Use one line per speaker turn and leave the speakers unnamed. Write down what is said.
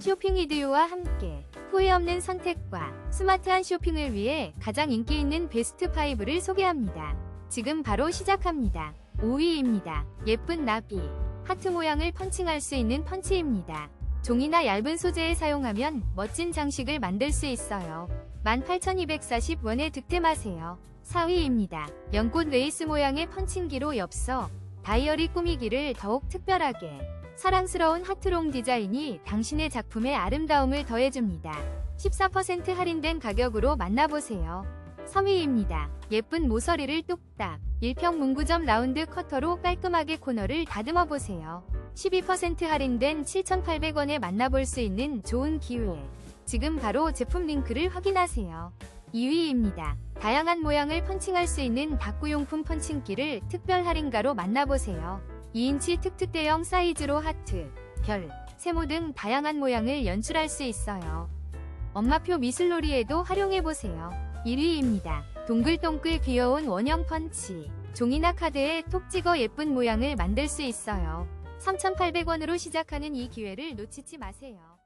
쇼핑 이디오와 함께 후회 없는 선택과 스마트한 쇼핑을 위해 가장 인기 있는 베스트 5를 소개합니다. 지금 바로 시작합니다. 5위입니다. 예쁜 나비. 하트 모양을 펀칭할 수 있는 펀치입니다. 종이나 얇은 소재에 사용하면 멋진 장식을 만들 수 있어요. 18,240원에 득템하세요. 4위입니다. 연꽃 레이스 모양의 펀칭기로 엽서 다이어리 꾸미기를 더욱 특별하게 사랑스러운 하트롱 디자인이 당신의 작품에 아름다움을 더해줍니다. 14% 할인된 가격으로 만나보세요. 3위입니다. 예쁜 모서리를 뚝딱 1평 문구점 라운드 커터로 깔끔하게 코너를 다듬어 보세요. 12% 할인된 7,800원에 만나볼 수 있는 좋은 기회. 지금 바로 제품 링크를 확인하세요. 2위입니다. 다양한 모양을 펀칭할 수 있는 다꾸용품 펀칭기를 특별 할인가로 만나보세요. 2인치 특특 대형 사이즈로 하트, 별, 세모 등 다양한 모양을 연출할 수 있어요. 엄마표 미술놀이에도 활용해보세요. 1위입니다. 동글동글 귀여운 원형 펀치. 종이나 카드에 톡 찍어 예쁜 모양을 만들 수 있어요. 3,800원으로 시작하는 이 기회를 놓치지 마세요.